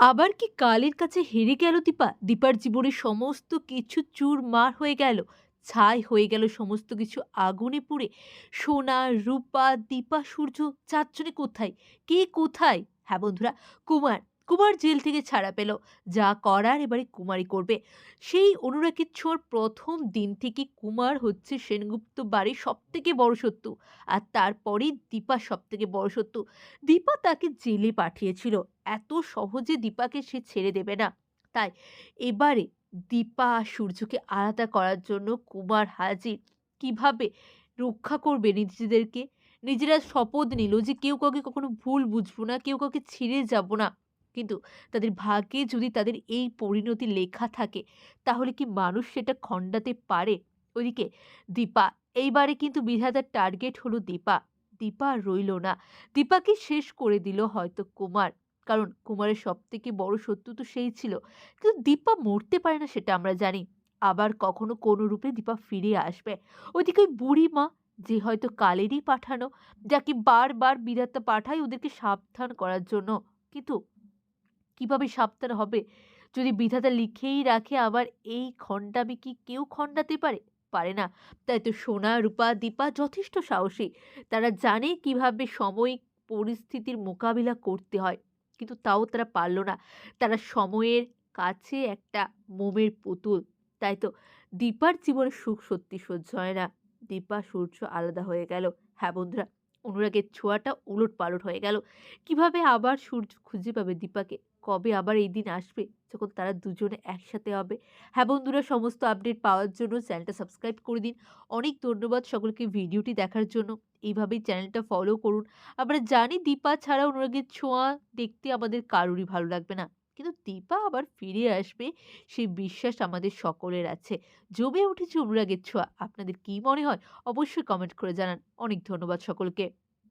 আবার কি কালের কাছে হেরে গেল দীপা? দীপার জীবনে সমস্ত কিছু চুর মার হয়ে গেল। ছাই হয়ে গেল সমস্ত কিছু আগুনে পুড়ে। সোনা, রূপা, দীপা, সূর্য চারজনে কোথায়? কে কোথায়? হ্যাঁ বন্ধুরা, কুমার। কুমার জেল থেকে ছাড়া পেল। যা করার এবারে কুমারই করবে। সেই অনুরাগের ছোঁর প্রথম দিন থেকে কুমার হচ্ছে সেনগুপ্ত বাড়ির সব থেকে বড় শত্রু। আর তারপরেই দীপা সব থেকে বড় শত্রু। দীপা তাকে জেলে পাঠিয়েছিল। এত সহজে দীপাকে সে ছেড়ে দেবে না। তাই এবারে দীপা সূর্যকে আলাদা করার জন্য কুমার হাজির। কীভাবে রক্ষা করবে নিজেদেরকে? নিজেরা শপথ নিল যে কেউ কাউকে কখনো ভুল বুঝব না, কেউ কাউকে ছিঁড়ে যাব না। কিন্তু তাদের ভাগ্যে যদি তাদের এই পরিণতি লেখা থাকে, তাহলে কি মানুষ সেটা খণ্ডাতে পারে? ওইদিকে, দীপা, এইবারে কিন্তু বিধাতার টার্গেট হলো দীপা। দীপা রইল না। দীপাকে শেষ করে দিল হয়তো কুমার। কারণ কুমারের সব থেকে বড় শত্রু তো সেই ছিল। কিন্তু দীপা মরতে পারে না সেটা আমরা জানি। আবার কখনো কোনো রূপে দীপা ফিরে আসবে। ওইদিকে ওই বুড়ি মা, যে হয়তো কালেরই পাঠানো, যাকে বারবার বিধাতা পাঠায় ওদেরকে সাবধান করার জন্য। কিন্তু কীভাবে সাবধান হবে? যদি বিধাতা লিখেই রাখে আবার এই খণ্ডামি কি কেউ খণ্ডাতে পারে? পারে না। তাই তো সোনা, রূপা, দীপা যথেষ্ট সাহসী। তারা জানে কীভাবে সাময়িক পরিস্থিতির মোকাবিলা করতে হয়। কিন্তু তাও তারা পারল না। তারা সময়ের কাছে একটা মোমের পুতুল। তাই তো দীপার জীবনে সুখ সত্যি সহ্য হয় না। দীপা, সূর্য আলাদা হয়ে গেল। হ্যাঁ বন্ধুরা, অনুরাগের ছোঁয়াটা উলট পালট হয়ে গেল। কীভাবে আবার সূর্য খুঁজে পাবে দীপাকে? কবে আবার এই দিন আসবে? যখন তারা দুজনে একসাথে হবে। হ্যাঁ বন্ধুরা, সমস্ত আপডেট পাওয়ার জন্য চ্যানেলটা সাবস্ক্রাইব করে দিন। অনেক ধন্যবাদ সকলকে ভিডিওটি দেখার জন্য। এইভাবেই চ্যানেলটা ফলো করুন। আমরা জানি দীপা ছাড়া অনুরাগের ছোঁয়া দেখতে আমাদের কারোরই ভালো লাগবে না। কিন্তু দীপা আবার ফিরে আসবে, সেই বিশ্বাস আমাদের সকলের আছে। জমে উঠেছে অনুরাগের ছোঁয়া। আপনাদের কি মনে হয়? অবশ্যই কমেন্ট করে জানান। অনেক ধন্যবাদ সকলকে।